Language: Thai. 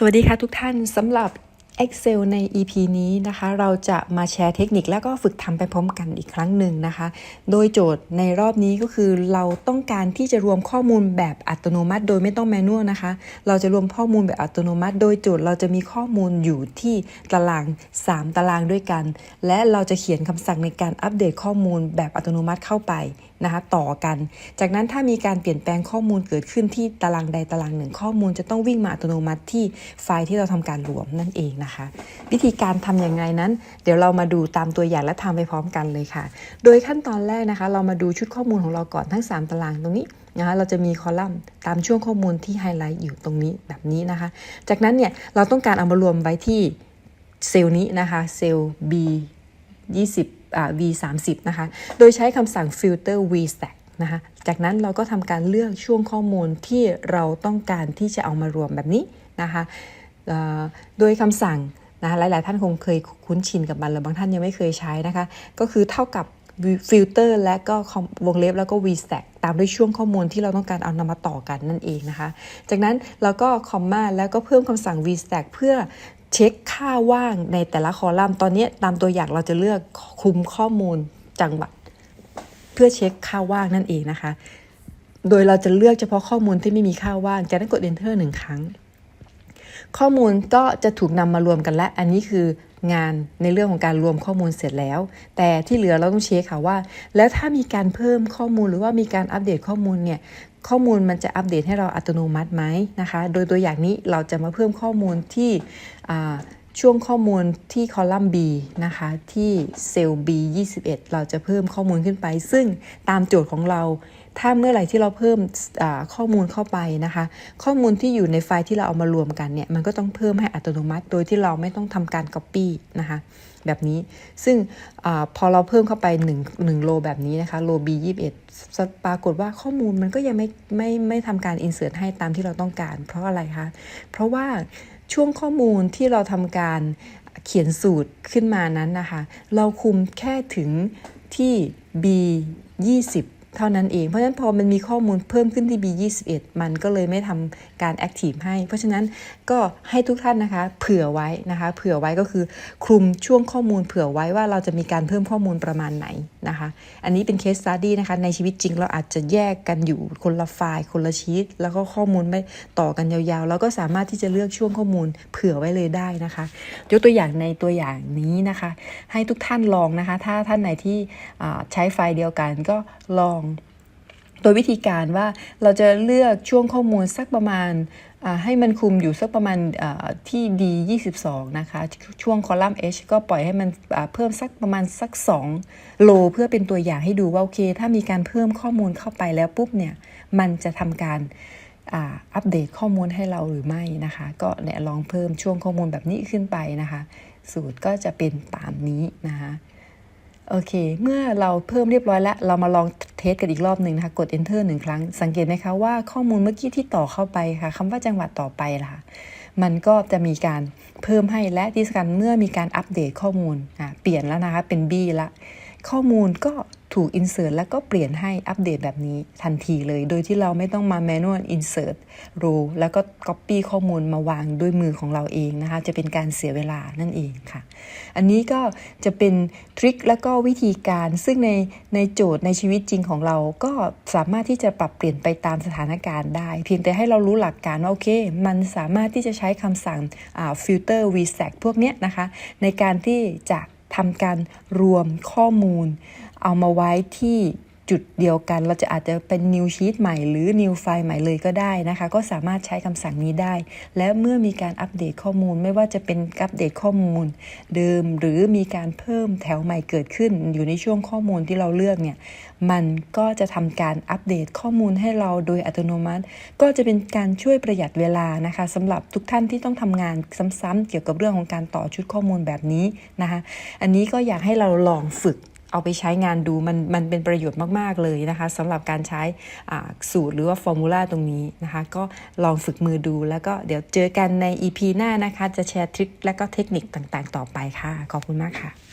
สวัสดีค่ะทุกท่านสำหรับ Excel ใน EP นี้นะคะ เราจะมาแชร์เทคนิคแล้วก็ฝึกทำไปพร้อมกันอีกครั้งหนึ่งนะคะ โดยโจทย์ในรอบนี้ก็คือเราต้องการที่จะรวมข้อมูลแบบอัตโนมัติ โดยไม่ต้องแมนนวลนะคะ เราจะรวมข้อมูลแบบอัตโนมัติ โดยโจทย์เราจะมีข้อมูลอยู่ที่ตาราง 3 ตารางด้วยกัน และเราจะเขียนคำสั่งในการอัปเดตข้อมูลแบบอัตโนมัติเข้าไป นะคะต่อกัน จากนั้นถ้ามีการเปลี่ยนแปลงข้อมูลเกิดขึ้นที่ตารางใดตารางหนึ่ง ข้อมูลจะต้องวิ่งมาอัตโนมัติที่ไฟล์ที่เราทำการรวมนั่นเองนะคะ วิธีการทำอย่างไงนั้น เดี๋ยวเรามาดูตามตัวอย่างและทำไปพร้อมกันเลยค่ะ โดยขั้นตอนแรกนะคะ เรามาดูชุดข้อมูลของเราก่อนทั้ง 3 ตารางตรงนี้นะคะเราจะมีคอลัมน์ตามช่วงข้อมูลที่ไฮไลท์อยู่ตรงนี้แบบนี้นะคะ จากนั้นเนี่ยเราต้องการเอามารวมไว้ที่เซลล์นี้นะคะเซลล์ B 20 V 30นะคะ โดยใช้คำสั่ง filter V stack นะคะจากนั้นเราก็ทำการเลือกช่วงข้อมูลที่เราต้องการที่จะเอามารวมแบบนี้นะคะโดยคำสั่งนะคะหลาย ๆ ท่านคงเคยคุ้นชินกับมันหรือบางท่านยังไม่เคยใช้นะคะ ก็คือเท่ากับฟิลเตอร์และก็วงเล็บแล้วก็ v stack ตามด้วยช่วงข้อมูลที่เราต้องการเอานำมาต่อกันนั่นเองนะคะ จากนั้นเราก็คอมมาแล้วก็เพิ่มคำสั่ง v stack เพื่อ เช็คค่าว่างในแต่ละคอลัมน์ตอนนี้ตามตัวอย่างเราจะเลือกคุมข้อมูลจังหวัด เพื่อเช็คค่าว่างนั่นเองนะคะ โดยเราจะเลือกเฉพาะข้อมูลที่ไม่มีค่าว่างจากนั้นกด enter หนึ่งครั้ง ข้อมูลก็จะถูกนำมารวมกันและ อันนี้คือ งานในเรื่องของการรวมข้อมูลเสร็จแล้ว แต่ที่เหลือเราต้องเช็คค่ะว่า แล้วถ้ามีการเพิ่มข้อมูลหรือว่ามีการอัปเดตข้อมูลเนี่ยข้อมูลมันจะอัปเดตให้เราอัตโนมัติไหมนะคะ โดยตัวอย่างนี้เราจะมาเพิ่มข้อมูลที่ช่วงข้อมูลที่คอลัมน์ B นะคะที่เซลล์ B 21 เราจะเพิ่มข้อมูลขึ้นไป ซึ่งตามโจทย์ของเรา ถ้าเมื่อไหร่ที่เราเพิ่มข้อมูลเข้าไปนะคะ ข้อมูลที่อยู่ในไฟล์ที่เราเอามารวมกันเนี่ยมันก็ต้องเพิ่มให้อัตโนมัติ โดยที่เราไม่ต้องทำการ Copy นะคะแบบนี้ซึ่งอพอเราเพิ่มเข้าไป1 1โลแบบนี้นะคะโล B 21ปรากฏว่าข้อมูลมันก็ยังไม่ไม่ไม่ทำการ insert ให้ตามที่เราต้องการ เพราะอะไรคะ เพราะว่าช่วงข้อมูลที่เราทำการเขียนสูตรขึ้นมานั้นนะคะ เราคุมแค่ถึงที่ B 20 เท่านั้นเอง เพราะฉะนั้นพอมันมีข้อมูลเพิ่มขึ้นที่ B21 มันก็เลยไม่ทำการ Active ให้ เพราะฉะนั้นก็ให้ทุกท่านนะคะ เผื่อไว้นะคะ เผื่อไว้ก็คือคลุมช่วงข้อมูลเผื่อไว้ว่าเราจะมีการเพิ่มข้อมูลประมาณไหนนะคะ อันนี้เป็นเคสสตัดดี้นะคะ ในชีวิตจริงเราอาจจะแยกกันอยู่คนละไฟล์ คนละชีตแล้วก็ข้อมูลไม่ต่อกันยาวๆ แล้วก็สามารถที่จะเลือกช่วงข้อมูลเผื่อไว้เลยได้นะคะยกตัวอย่างในตัวอย่างนี้นะคะ ให้ทุกท่านลองนะคะ ถ้าท่านไหนที่ใช้ไฟล์เดียวกันก็ลองโดยวิธีการว่าเราจะเลือกช่วงข้อมูลสักประมาณให้มันคุมอยู่สักประมาณที่ D 22 นะคะ ช่วงคอลัมน์ H ก็ปล่อยให้มันเพิ่มสักประมาณสัก 2 โล เพื่อเป็นตัวอย่างให้ดูว่า โอเค ถ้ามีการเพิ่มข้อมูลเข้าไปแล้วปุ๊บเนี่ย มันจะทำการอัปเดตข้อมูลให้เราหรือไม่นะคะ ก็เนี่ยลองเพิ่มช่วงข้อมูลแบบนี้ขึ้นไปนะคะ สูตรก็จะเป็นตามนี้นะคะ โอเค เมื่อเราเพิ่มเรียบร้อยแล้ว เรามาลองเทสกันอีกรอบหนึ่งนะคะ กด enter หนึ่งครั้ง สังเกตไหมคะว่าข้อมูลเมื่อกี้ที่ต่อเข้าไปค่ะคำว่าจังหวัดต่อไปล่ะ มันก็จะมีการเพิ่มให้และที่สำคัญเมื่อมีการอัปเดตข้อมูลเปลี่ยนแล้วนะคะ เป็น B ละ ข้อมูลก็ ถูก insert แล้วก็เปลี่ยนให้อัปเดตแบบนี้ทันทีเลย โดยที่เราไม่ต้องมา manual insert row แล้วก็ copy ข้อมูลมาวางด้วยมือของเราเองนะคะ จะเป็นการเสียเวลานั่นเองค่ะ อันนี้ก็จะเป็นทริคและก็วิธีการซึ่งในในโจทย์ในชีวิตจริงของเราก็สามารถที่จะปรับเปลี่ยนไปตามสถานการณ์ได้ เพียงแต่ให้เรารู้หลักการว่าโอเค มันสามารถที่จะใช้คำสั่ง filter vsec พวกนี้นะคะ ในการที่จะ ทำการรวมข้อมูล เอามาไว้ที่ จุดเดียวกัน เราจะอาจจะเป็น new sheet ใหม่หรือ new file ใหม่เลยก็ได้นะคะ ก็สามารถใช้คำสั่งนี้ได้ และเมื่อมีการอัปเดตข้อมูล ไม่ว่าจะเป็นอัปเดตข้อมูล เดิมหรือมีการเพิ่มแถวใหม่เกิดขึ้น อยู่ในช่วงข้อมูลที่เราเลือกเนี่ย มันก็จะทำการอัปเดตข้อมูลให้เราโดยอัตโนมัติ ก็จะเป็นการช่วยประหยัดเวลานะคะสำหรับทุกท่านที่ต้องทำงานซ้ำๆเกี่ยวกับเรื่องของการต่อชุดข้อมูลแบบนี้นะคะ อันนี้ก็อยากให้เราลองฝึก เอาไปใช้งานดูมันมันเป็นประโยชน์มาก ๆ เลยนะคะสำหรับการใช้สูตรหรือว่าฟอร์มูลาตรงนี้นะคะ ก็ลองฝึกมือดูแล้วก็เดี๋ยวเจอกันใน EP หน้านะคะ จะแชร์ทริคและก็เทคนิคต่างๆ ต่อไปค่ะ ขอบคุณมากค่ะ